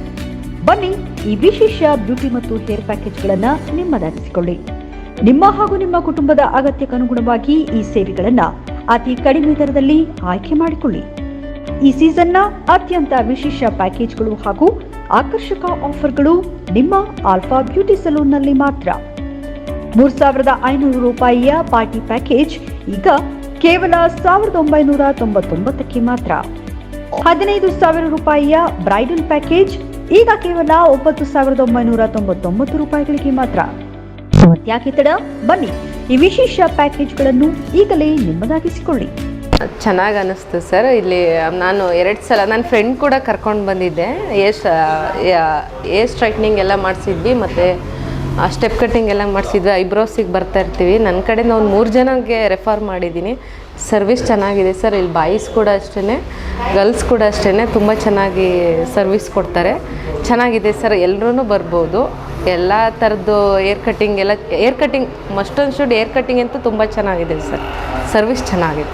ಬನ್ನಿ ಈ ವಿಶೇಷ ಬ್ಯೂಟಿ ಮತ್ತು ಹೇರ್ ಪ್ಯಾಕೇಜ್ಗಳನ್ನು ನಿಮ್ಮದಾಗಿಸಿಕೊಳ್ಳಿ. ನಿಮ್ಮ ಹಾಗೂ ನಿಮ್ಮ ಕುಟುಂಬದ ಅಗತ್ಯಕ್ಕನುಗುಣವಾಗಿ ಈ ಸೇವೆಗಳನ್ನು ಅತಿ ಕಡಿಮೆ ದರದಲ್ಲಿ ಆಯ್ಕೆ ಮಾಡಿಕೊಳ್ಳಿ. ಈ ಸೀಸನ್ನ ಅತ್ಯಂತ ವಿಶೇಷ ಪ್ಯಾಕೇಜ್ಗಳು ಹಾಗೂ ಆಕರ್ಷಕ ಆಫರ್ಗಳು ನಿಮ್ಮ ಆಲ್ಫಾ ಬ್ಯೂಟಿ ಸಲೂನ್ನಲ್ಲಿ ಮಾತ್ರ. ಮೂರ್ ಸಾವಿರದ ಐನೂರು ರೂಪಾಯಿಯ ಪಾರ್ಟಿ ಪ್ಯಾಕೇಜ್ ಈಗ ಕೇವಲ ಸಾವಿರದ ಒಂಬೈನೂರ ತೊಂಬತ್ತೊಂಬತ್ತಕ್ಕೆ ಮಾತ್ರ. ಹದಿನೈದು ಸಾವಿರ ರೂಪಾಯಿಯ ಬ್ರೈಡಲ್ ಪ್ಯಾಕೇಜ್ ಈಗ ಕೇವಲ ಒಂಬತ್ತು ಸಾವಿರದ ಒಂಬೈನೂರ ತೊಂಬತ್ತೊಂಬತ್ತು ರೂಪಾಯಿಗಳಿಗೆ ಮಾತ್ರ. ಯಾಕೆ ತಡ ಬನ್ನಿ ಈ ವಿಶೇಷ ಪ್ಯಾಕೇಜ್ಗಳನ್ನು ಈಗಲೇ ನಿಮ್ಮದಾಗಿಸಿಕೊಳ್ಳಿ. ಚೆನ್ನಾಗಿ ಅನ್ನಿಸ್ತು ಸರ್, ಇಲ್ಲಿ ನಾನು ಎರಡು ಸಲ ನನ್ನ ಫ್ರೆಂಡ್ ಕೂಡ ಕರ್ಕೊಂಡು ಬಂದಿದ್ದೆ. ಏರ್ ಏರ್ ಸ್ಟ್ರೈಟ್ನಿಂಗ್ ಎಲ್ಲ ಮಾಡಿಸಿದ್ವಿ, ಮತ್ತು ಸ್ಟೆಪ್ ಕಟ್ಟಿಂಗ್ ಎಲ್ಲ ಮಾಡಿಸಿದ್ವಿ ಐಬ್ರೋಸಿಗೆ ಬರ್ತಾ ಇರ್ತೀವಿ. ನನ್ನ ಕಡೆಯಿಂದ ಒಂದು ಮೂರು ಜನಕ್ಕೆ ರೆಫರ್ ಮಾಡಿದ್ದೀನಿ ಸರ್ವಿಸ್ ಚೆನ್ನಾಗಿದೆ ಸರ್ ಇಲ್ಲಿ ಬಾಯ್ಸ್ ಕೂಡ ಅಷ್ಟೇ ಗರ್ಲ್ಸ್ ಕೂಡ ಅಷ್ಟೇ ತುಂಬ ಚೆನ್ನಾಗಿ ಸರ್ವಿಸ್ ಕೊಡ್ತಾರೆ. ಚೆನ್ನಾಗಿದೆ ಸರ್ ಎಲ್ಲರೂ ಬರ್ಬೋದು. ಎಲ್ಲ ಥರದ್ದು ಏರ್ ಕಟ್ಟಿಂಗ್ ಎಲ್ಲ hair cutting must and should hair cutting ಅಂತೂ ತುಂಬ ಚೆನ್ನಾಗಿದೆ ಸರ್ ಸರ್ವಿಸ್ ಚೆನ್ನಾಗಿದೆ.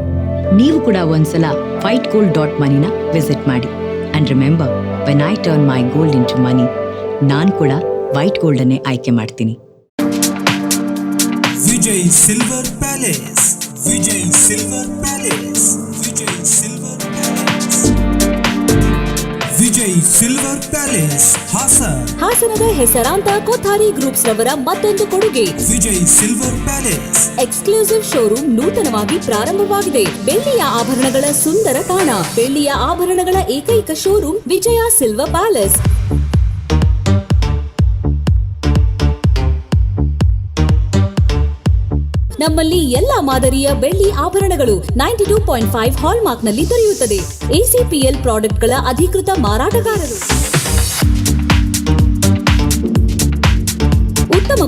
ನೀವು ಕೂಡ ಒಂದ್ಸಲ ಫೈಟ್ ಗೋಲ್ಡ್ ಡಾಟ್ ಮನಿನ ವಿಸಿಟ್ ಮಾಡಿ. And remember when I turn my gold into money ನಾನು ಕೂಡ ವೈಟ್ ಗೋಲ್ಡ್ ಅನ್ನೇ ಆಯ್ಕೆ ಮಾಡ್ತೀನಿ. Vijay silver palace. Vijay silver Vijay silver palace Hassan. ಹಾಸನದ ಹೆಸರಾಂತ ಕೊಥಾರಿ ಗ್ರೂಪ್ಸ್ ರವರ ಮತ್ತೊಂದು ಕೊಡುಗೆ. Vijay silver palace. Exclusive showroom ನೂತನವಾಗಿ ಪ್ರಾರಂಭವಾಗಿದೆ. ಬೆಳ್ಳಿಯ ಆಭರಣಗಳ ಸುಂದರ ತಾಣ ಬೆಳ್ಳಿಯ ಆಭರಣಗಳ ಏಕೈಕ ಶೋರೂಮ್ ವಿಜಯ ಸಿಲ್ವರ್ ಪ್ಯಾಲೇಸ್. ನಮ್ಮಲ್ಲಿ ಎಲ್ಲಾ ಮಾದರಿಯ ಬೆಳ್ಳಿ ಆಭರಣಗಳು ನೈಂಟಿ ಟೂ ಪಾಯಿಂಟ್ ಫೈವ್ ಹಾಲ್ಮಾರ್ಕ್ನಲ್ಲಿ ದೊರೆಯುತ್ತದೆ ಎಸಿಪಿಎಲ್ ಪ್ರಾಡಕ್ಟ್ಗಳ ಅಧಿಕೃತ ಮಾರಾಟಗಾರರು.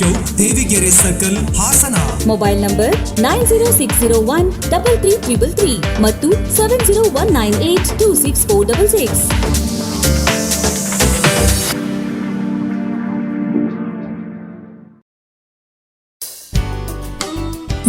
Chowk Devigere circle Hassan. Mobile number nine zero six zero one double three triple three ಮತ್ತು seven zero one nine eight two six four double six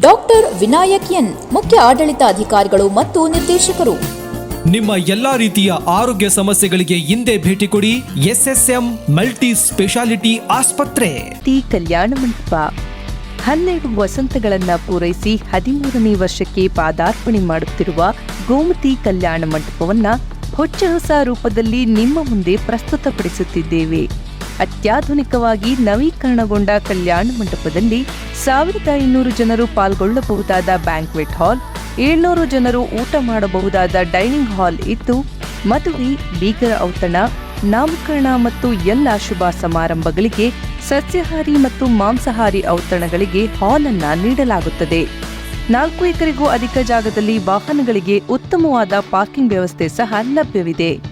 doctor Vinayak N ಮುಖ್ಯ ಆಡಳಿತಾಧಿಕಾರಿಗಳು ಮತ್ತು ನಿರ್ದೇಶಕರು. ನಿಮ್ಮ ಎಲ್ಲಾ ರೀತಿಯ ಆರೋಗ್ಯ ಸಮಸ್ಯೆಗಳಿಗೆ ಹಿಂದೆ ಭೇಟಿ ಕೊಡಿ ಎಸ್ಎಸ್ಎಂ ಮಲ್ಟಿ ಸ್ಪೆಷಾಲಿಟಿ ಆಸ್ಪತ್ರೆ. ಟಿ ಕಲ್ಯಾಣ ಮಂಟಪ. ಹನ್ನೆರಡು ವಸಂತಗಳನ್ನ ಪೂರೈಸಿ ಹದಿಮೂರನೇ ವರ್ಷಕ್ಕೆ ಪಾದಾರ್ಪಣೆ ಮಾಡುತ್ತಿರುವ ಗೋಮತಿ ಕಲ್ಯಾಣ ಮಂಟಪವನ್ನ ಹೊಚ್ಚ ಹೊಸ ರೂಪದಲ್ಲಿ ನಿಮ್ಮ ಮುಂದೆ ಪ್ರಸ್ತುತಪಡಿಸುತ್ತಿದ್ದೇವೆ. ಅತ್ಯಾಧುನಿಕವಾಗಿ ನವೀಕರಣಗೊಂಡ ಕಲ್ಯಾಣ ಮಂಟಪದಲ್ಲಿ ಸಾವಿರದ ಐನೂರು ಜನರು ಪಾಲ್ಗೊಳ್ಳಬಹುದಾದ ಬ್ಯಾಂಕ್ವೆಟ್ ಹಾಲ್, ಏಳ್ನೂರು ಜನರು ಊಟ ಮಾಡಬಹುದಾದ ಡೈನಿಂಗ್ ಹಾಲ್ ಇದ್ದು, ಮದುವೆ, ಬೀಗರ ಔತಣ, ನಾಮಕರಣ ಮತ್ತು ಎಲ್ಲ ಶುಭ ಸಮಾರಂಭಗಳಿಗೆ ಸಸ್ಯಾಹಾರಿ ಮತ್ತು ಮಾಂಸಾಹಾರಿ ಔತಣಗಳಿಗೆ ಹಾಲ್ ಅನ್ನ ನೀಡಲಾಗುತ್ತದೆ. ನಾಲ್ಕು ಎಕರೆಗೂ ಅಧಿಕ ಜಾಗದಲ್ಲಿ ವಾಹನಗಳಿಗೆ ಉತ್ತಮವಾದ ಪಾರ್ಕಿಂಗ್ ವ್ಯವಸ್ಥೆ ಸಹ ಲಭ್ಯವಿದೆ.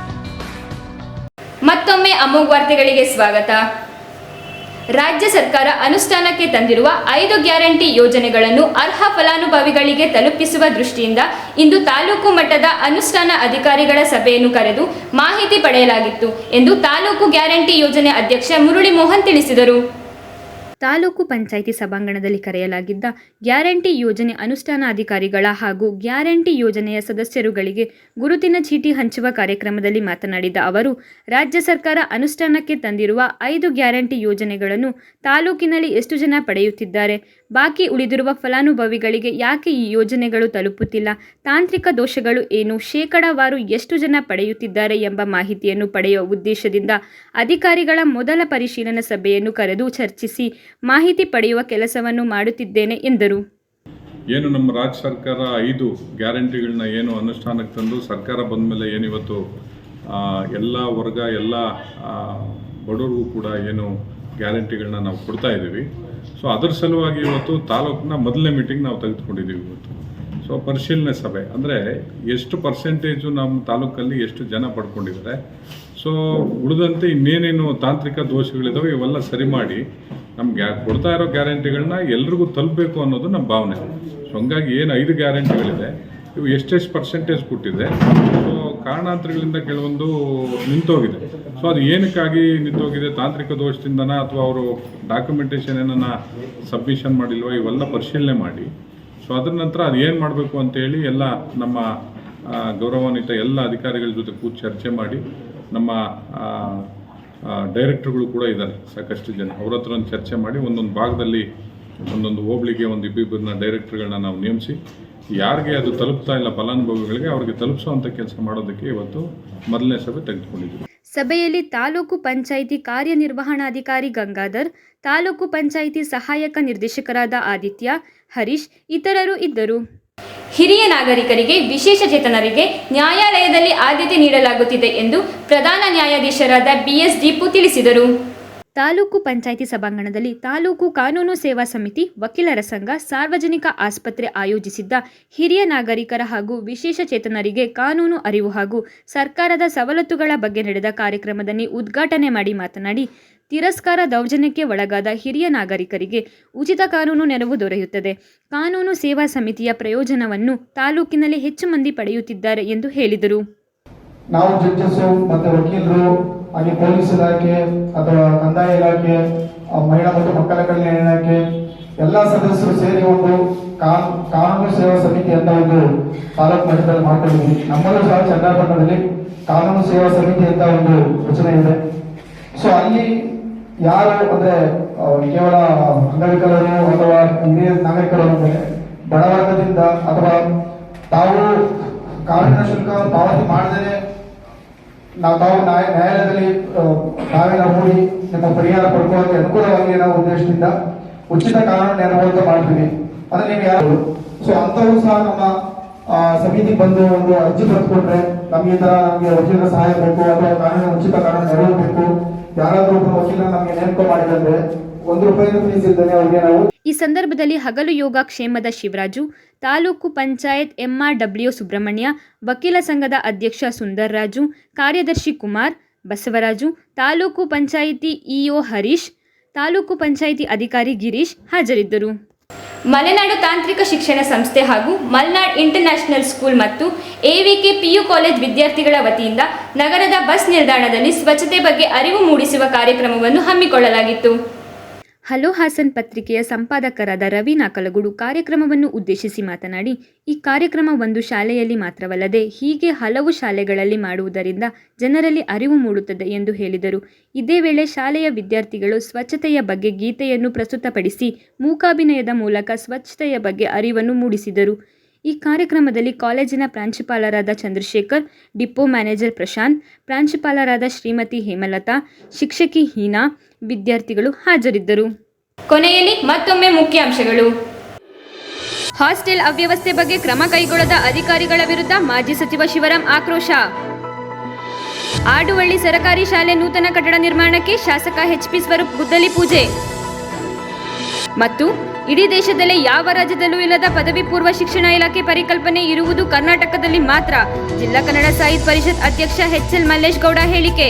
ಮತ್ತೊಮ್ಮೆ ಅಮೋಘ ವಾರ್ತೆಗಳಿಗೆ ಸ್ವಾಗತ. ರಾಜ್ಯ ಸರ್ಕಾರ ಅನುಷ್ಠಾನಕ್ಕೆ ತಂದಿರುವ ಐದು ಗ್ಯಾರಂಟಿ ಯೋಜನೆಗಳನ್ನು ಅರ್ಹ ಫಲಾನುಭವಿಗಳಿಗೆ ತಲುಪಿಸುವ ದೃಷ್ಟಿಯಿಂದ ಇಂದು ತಾಲೂಕು ಮಟ್ಟದ ಅನುಷ್ಠಾನ ಅಧಿಕಾರಿಗಳ ಸಭೆಯನ್ನು ಕರೆದು ಮಾಹಿತಿ ಪಡೆಯಲಾಗಿತ್ತು ಎಂದು ತಾಲೂಕು ಗ್ಯಾರಂಟಿ ಯೋಜನೆ ಅಧ್ಯಕ್ಷ ಮುರುಳಿ ಮೋಹನ್ ತಿಳಿಸಿದರು. ತಾಲೂಕು ಪಂಚಾಯಿತಿ ಸಭಾಂಗಣದಲ್ಲಿ ಕರೆಯಲಾಗಿದ್ದ ಗ್ಯಾರಂಟಿ ಯೋಜನೆ ಅನುಷ್ಠಾನಾಧಿಕಾರಿಗಳ ಹಾಗೂ ಗ್ಯಾರಂಟಿ ಯೋಜನೆಯ ಸದಸ್ಯರುಗಳಿಗೆ ಗುರುತಿನ ಚೀಟಿ ಹಂಚುವ ಕಾರ್ಯಕ್ರಮದಲ್ಲಿ ಮಾತನಾಡಿದ ಅವರು, ರಾಜ್ಯ ಸರ್ಕಾರ ಅನುಷ್ಠಾನಕ್ಕೆ ತಂದಿರುವ ಐದು ಗ್ಯಾರಂಟಿ ಯೋಜನೆಗಳನ್ನು ತಾಲೂಕಿನಲ್ಲಿ ಎಷ್ಟು ಜನ ಪಡೆಯುತ್ತಿದ್ದಾರೆ? ಬಾಕಿ ಉಳಿದಿರುವ ಫಲಾನುಭವಿಗಳಿಗೆ ಯಾಕೆ ಈ ಯೋಜನೆಗಳು ತಲುಪುತ್ತಿಲ್ಲ? ತಾಂತ್ರಿಕ ದೋಷಗಳು ಏನು? ಶೇಕಡಾವಾರು ಎಷ್ಟು ಜನ ಪಡೆಯುತ್ತಿದ್ದಾರೆ ಎಂಬ ಮಾಹಿತಿಯನ್ನು ಪಡೆಯುವ ಉದ್ದೇಶದಿಂದ ಅಧಿಕಾರಿಗಳ ಮೊದಲ ಪರಿಶೀಲನಾ ಸಭೆಯನ್ನು ಕರೆದು ಚರ್ಚಿಸಿ ಮಾಹಿತಿ ಪಡೆಯುವ ಕೆಲಸವನ್ನು ಮಾಡುತ್ತಿದ್ದೇನೆ ಎಂದರು. ಏನು ನಮ್ಮ ರಾಜ್ಯ ಸರ್ಕಾರ ಐದು ಗ್ಯಾರಂಟಿಗಳನ್ನ ಏನು ಅನುಷ್ಠಾನಕ್ಕೆ ತಂದು ಸರ್ಕಾರ ಬಂದ ಮೇಲೆ ಏನಿವತ್ತು ಎಲ್ಲ ವರ್ಗ, ಎಲ್ಲ ಬಡವರಿಗೂ ಕೂಡ ಏನು ಗ್ಯಾರಂಟಿಗಳನ್ನ ನಾವು ಕೊಡ್ತಾ ಇದ್ದೀವಿ. ಸೊ ಅದರ ಸಲುವಾಗಿ ಇವತ್ತು ತಾಲೂಕಿನ ಮೊದಲನೇ ಮೀಟಿಂಗ್ ನಾವು ತೆಗೆದುಕೊಂಡಿದ್ದೀವಿ ಇವತ್ತು. ಸೊ ಪರಿಶೀಲನೆ ಸಭೆ. ಅಂದರೆ ಎಷ್ಟು ಪರ್ಸೆಂಟೇಜು ನಮ್ಮ ತಾಲೂಕಲ್ಲಿ ಎಷ್ಟು ಜನ ಪಡ್ಕೊಂಡಿದ್ದಾರೆ. ಸೊ ಉಳಿದಂತೆ ಇನ್ನೇನೇನು ತಾಂತ್ರಿಕ ದೋಷಗಳಿದಾವೆ ಇವೆಲ್ಲ ಸರಿ ಮಾಡಿ ನಮ್ಗೆ ಕೊಡ್ತಾ ಇರೋ ಗ್ಯಾರಂಟಿಗಳನ್ನ ಎಲ್ರಿಗೂ ತಲುಪಬೇಕು ಅನ್ನೋದು ನಮ್ಮ ಭಾವನೆ. ಸೊ ಹಂಗಾಗಿ ಏನು ಐದು ಗ್ಯಾರಂಟಿಗಳಿದೆ. ಇವು ಎಷ್ಟೆಷ್ಟು ಪರ್ಸೆಂಟೇಜ್ ಕೊಟ್ಟಿದೆ. ಸೊ ಕಾರಣಾಂತರಗಳಿಂದ ಕೆಲವೊಂದು ನಿಂತೋಗಿದೆ. ಸೊ ಅದು ಏನಕ್ಕಾಗಿ ನಿಂತೋಗಿದೆ? ತಾಂತ್ರಿಕ ದೋಷದಿಂದನ ಅಥವಾ ಅವರು ಡಾಕ್ಯುಮೆಂಟೇಷನ್ ಏನನ್ನ ಸಬ್ಮಿಷನ್ ಮಾಡಿಲ್ವ, ಇವೆಲ್ಲ ಪರಿಶೀಲನೆ ಮಾಡಿ. ಸೊ ಅದರ ನಂತರ ಅದು ಏನು ಮಾಡಬೇಕು ಅಂತೇಳಿ ಎಲ್ಲ ನಮ್ಮ ಗೌರವಾನ್ವಿತ ಎಲ್ಲ ಅಧಿಕಾರಿಗಳ ಜೊತೆ ಕೂತು ಚರ್ಚೆ ಮಾಡಿ ನಮ್ಮ ಡೈರೆಕ್ಟ್ರುಗಳು ಕೂಡ ಇದ್ದಾರೆ, ಸಾಕಷ್ಟು ಜನ. ಅವ್ರ ಹತ್ರ ಒಂದು ಚರ್ಚೆ ಮಾಡಿ ಒಂದೊಂದು ಭಾಗದಲ್ಲಿ ಒಂದೊಂದು ಹೋಬಳಿಗೆ ಒಂದು ಇಬ್ಬಿಬ್ಬರನ್ನ ಡೈರೆಕ್ಟರ್ಗಳನ್ನ ನಾವು ನೇಮಿಸಿ ಯಾರಿಗೆ ಅದು ತಲುಪ್ತಾ ಇಲ್ಲ ಫಲಾನುಭವಿಗಳಿಗೆ ಅವರಿಗೆ ತಲುಪಿಸುವಂತ ಕೆಲಸ ಮಾಡೋದಕ್ಕೆ ಇವತ್ತು ಮೊದಲನೇ ಸಭೆ ತೆಗೆದುಕೊಂಡಿದ್ದೀವಿ ಸಭೆಯಲ್ಲಿ ತಾಲೂಕು ಪಂಚಾಯಿತಿ ಕಾರ್ಯನಿರ್ವಹಣಾಧಿಕಾರಿ ಗಂಗಾಧರ್, ತಾಲೂಕು ಪಂಚಾಯಿತಿ ಸಹಾಯಕ ನಿರ್ದೇಶಕರಾದ ಆದಿತ್ಯ, ಹರೀಶ್ ಇತರರು ಇದ್ದರು. ಹಿರಿಯ ನಾಗರಿಕರಿಗೆ ವಿಶೇಷ ಚೇತನರಿಗೆ ನ್ಯಾಯಾಲಯದಲ್ಲಿ ಆದ್ಯತೆ ನೀಡಲಾಗುತ್ತಿದೆ ಎಂದು ಪ್ರಧಾನ ನ್ಯಾಯಾಧೀಶರಾದ ಬಿಎಸ್ ದೀಪು ತಿಳಿಸಿದರು. ತಾಲೂಕು ಪಂಚಾಯಿತಿ ಸಭಾಂಗಣದಲ್ಲಿ ತಾಲೂಕು ಕಾನೂನು ಸೇವಾ ಸಮಿತಿ, ವಕೀಲರ ಸಂಘ, ಸಾರ್ವಜನಿಕ ಆಸ್ಪತ್ರೆ ಆಯೋಜಿಸಿದ್ದ ಹಿರಿಯ ನಾಗರಿಕರ ಹಾಗೂ ವಿಶೇಷ ಚೇತನರಿಗೆ ಕಾನೂನು ಅರಿವು ಹಾಗೂ ಸರ್ಕಾರದ ಸವಲತ್ತುಗಳ ಬಗ್ಗೆ ನಡೆದ ಕಾರ್ಯಕ್ರಮದಲ್ಲಿ ಉದ್ಘಾಟನೆ ಮಾಡಿ ಮಾತನಾಡಿ, ತಿರಸ್ಕಾರ ದೌರ್ಜನ್ಯಕ್ಕೆ ಒಳಗಾದ ಹಿರಿಯ ನಾಗರಿಕರಿಗೆ ಉಚಿತ ಕಾನೂನು ನೆರವು ದೊರೆಯುತ್ತದೆ. ಕಾನೂನು ಸೇವಾ ಸಮಿತಿಯ ಪ್ರಯೋಜನವನ್ನು ತಾಲೂಕಿನಲ್ಲಿ ಹೆಚ್ಚು ಮಂದಿ ಪಡೆಯುತ್ತಿದ್ದಾರೆ ಎಂದು ಹೇಳಿದರು. ಹಾಗೆ ಪೊಲೀಸ್ ಇಲಾಖೆ ಅಥವಾ ಕಂದಾಯ ಇಲಾಖೆ ಮಹಿಳಾ ಮತ್ತು ಮಕ್ಕಳ ಕಲ್ಯಾಣ ಇಲಾಖೆ, ಎಲ್ಲ ಸದಸ್ಯರು ಸೇರಿ ಒಂದು ಕಾನ್- ಕಾನೂನು ಸೇವಾ ಸಮಿತಿ ಅಂತ ಒಂದು ತಾಲೂಕು ಮಟ್ಟದಲ್ಲಿ ಮಾಡ್ಕೊಂಡಿದ್ವಿ ನಮ್ಮಲ್ಲೂ ಸಹ ಚನ್ನಪಟ್ಟಣದಲ್ಲಿ ಕಾನೂನು ಸೇವಾ ಸಮಿತಿ ಅಂತ ಒಂದು ರಚನೆ ಇದೆ. ಸೊ ಅಲ್ಲಿ ಯಾರು ಅಂದ್ರೆ ಕೇವಲ ಅಂಗವಿಕಲರು ಅಥವಾ ಹಿರಿಯ ನಾಗರಿಕರು ಅಂದ್ರೆ, ಬಡವರ್ಗದಿಂದ ಅಥವಾ ತಾವು ಕಾನೂನಿನ ಶುಲ್ಕ ಪಾವತಿ ಮಾಡದೇ ನಾವು ತಾವು ನ್ಯಾಯ ನ್ಯಾಯಾಲಯದಲ್ಲಿ ನಾವು ಹೂಡಿ ನಿಮ್ಮ ಪರಿಹಾರ ಪಡ್ಕೊಳ್ಳೋಕೆ ಅನುಕೂಲವಾಗಿ ನಾವು ಉದ್ದೇಶದಿಂದ ಉಚಿತ ಕಾನೂನು ನೆರವು ಅಂತ ಮಾಡ್ತೀವಿ. ಅಂದ್ರೆ ನೀವು ಯಾರು ಸೊ ಅಂತವರು ಸಹ ನಮ್ಮ ಸಮಿತಿ ಬಂದು ಒಂದು ಅರ್ಜಿ ಬರೆದುಕೊಂಡ್ರೆ ನಮ್ಗೆ ಈ ನಮ್ಗೆ ವಕೀಲರ ಸಹಾಯ ಬೇಕು, ಅಥವಾ ಕಾನೂನು ಉಚಿತ ಕಾನೂನು ನೆರವು ಬೇಕು. ಯಾರಾದರೂ ಒಬ್ಬ ವಕೀಲರ ನಮಗೆ ನೇಮಕ ಮಾಡಿದ್ರೆ ಒಂದು ರೂಪಾಯಿ ಫೀಸ್ ಇದ್ದಾನೆ ಅವ್ರಿಗೆ ನಾವು ಈ ಸಂದರ್ಭದಲ್ಲಿ ಹಗಲು ಯೋಗ ಕ್ಷೇಮದ ಶಿವರಾಜು ತಾಲೂಕು ಪಂಚಾಯತ್ ಎಂಆರ್ ಡಬ್ಲ್ಯೂ ಸುಬ್ರಹ್ಮಣ್ಯ ವಕೀಲ ಸಂಘದ ಅಧ್ಯಕ್ಷ ಸುಂದರ್ರಾಜು ಕಾರ್ಯದರ್ಶಿ ಕುಮಾರ್ ಬಸವರಾಜು ತಾಲೂಕು ಪಂಚಾಯಿತಿ ಇಒ ಹರೀಶ್ ತಾಲೂಕು ಪಂಚಾಯಿತಿ ಅಧಿಕಾರಿ ಗಿರೀಶ್ ಹಾಜರಿದ್ದರು. ಮಲೆನಾಡು ತಾಂತ್ರಿಕ ಶಿಕ್ಷಣ ಸಂಸ್ಥೆ ಹಾಗೂ ಮಲ್ನಾಡ್ ಇಂಟರ್ನ್ಯಾಷನಲ್ ಸ್ಕೂಲ್ ಮತ್ತು ಎವಿಕೆ ಪಿಯು ಕಾಲೇಜ್ ವಿದ್ಯಾರ್ಥಿಗಳ ವತಿಯಿಂದ ನಗರದ ಬಸ್ ನಿಲ್ದಾಣದಲ್ಲಿ ಸ್ವಚ್ಛತೆ ಬಗ್ಗೆ ಅರಿವು ಮೂಡಿಸುವ ಕಾರ್ಯಕ್ರಮವನ್ನು ಹಮ್ಮಿಕೊಳ್ಳಲಾಗಿತ್ತು. ಹಲೋ ಹಾಸನ್ ಪತ್ರಿಕೆಯ ಸಂಪಾದಕರಾದ ರವಿ ನಾಕಲಗುಡು ಕಾರ್ಯಕ್ರಮವನ್ನು ಉದ್ದೇಶಿಸಿ ಮಾತನಾಡಿ, ಈ ಕಾರ್ಯಕ್ರಮ ಒಂದು ಶಾಲೆಯಲ್ಲಿ ಮಾತ್ರವಲ್ಲದೆ ಹೀಗೆ ಹಲವು ಶಾಲೆಗಳಲ್ಲಿ ಮಾಡುವುದರಿಂದ ಜನರಲ್ಲಿ ಅರಿವು ಮೂಡುತ್ತದೆ ಎಂದು ಹೇಳಿದರು. ಇದೇ ವೇಳೆ ಶಾಲೆಯ ವಿದ್ಯಾರ್ಥಿಗಳು ಸ್ವಚ್ಛತೆಯ ಬಗ್ಗೆ ಗೀತೆಯನ್ನು ಪ್ರಸ್ತುತಪಡಿಸಿ ಮೂಕಾಭಿನಯದ ಮೂಲಕ ಸ್ವಚ್ಛತೆಯ ಬಗ್ಗೆ ಅರಿವನ್ನು ಮೂಡಿಸಿದರು. ಈ ಕಾರ್ಯಕ್ರಮದಲ್ಲಿ ಕಾಲೇಜಿನ ಪ್ರಾಂಶುಪಾಲರಾದ ಚಂದ್ರಶೇಖರ್, ಡಿಪೋ ಮ್ಯಾನೇಜರ್ ಪ್ರಶಾಂತ್, ಪ್ರಾಂಶುಪಾಲರಾದ ಶ್ರೀಮತಿ ಹೇಮಲತಾ, ಶಿಕ್ಷಕಿ ಹೀನಾ ವಿದ್ಯಾರ್ಥಿಗಳು ಹಾಜರಿದ್ದರು. ಕೊನೆಯಲ್ಲಿ ಮತ್ತೊಮ್ಮೆ ಮುಖ್ಯಾಂಶಗಳು. ಹಾಸ್ಟೆಲ್ ಅವ್ಯವಸ್ಥೆ ಬಗ್ಗೆ ಕ್ರಮ ಕೈಗೊಳ್ಳದ ಅಧಿಕಾರಿಗಳ ವಿರುದ್ಧ ಮಾಜಿ ಸಚಿವ ಶಿವರಾಂ ಆಕ್ರೋಶ. ಆಡುವಳ್ಳಿ ಸರಕಾರಿ ಶಾಲೆ ನೂತನ ಕಟ್ಟಡ ನಿರ್ಮಾಣಕ್ಕೆ ಶಾಸಕ ಎಚ್ಪಿ ಸ್ವರೂಪ್ ಗುದ್ದಲಿ ಪೂಜೆ. ಮತ್ತು ಇಡೀ ದೇಶದಲ್ಲೇ ಯಾವ ರಾಜ್ಯದಲ್ಲೂ ಇಲ್ಲದ ಪದವಿ ಪೂರ್ವ ಶಿಕ್ಷಣ ಇಲಾಖೆ ಪರಿಕಲ್ಪನೆ ಇರುವುದು ಕರ್ನಾಟಕದಲ್ಲಿ ಮಾತ್ರ. ಜಿಲ್ಲಾ ಕನ್ನಡ ಸಾಹಿತ್ಯ ಪರಿಷತ್ ಅಧ್ಯಕ್ಷ ಎಚ್ ಎಲ್ ಮಲ್ಲೇಶ್ ಗೌಡ ಹೇಳಿಕೆ.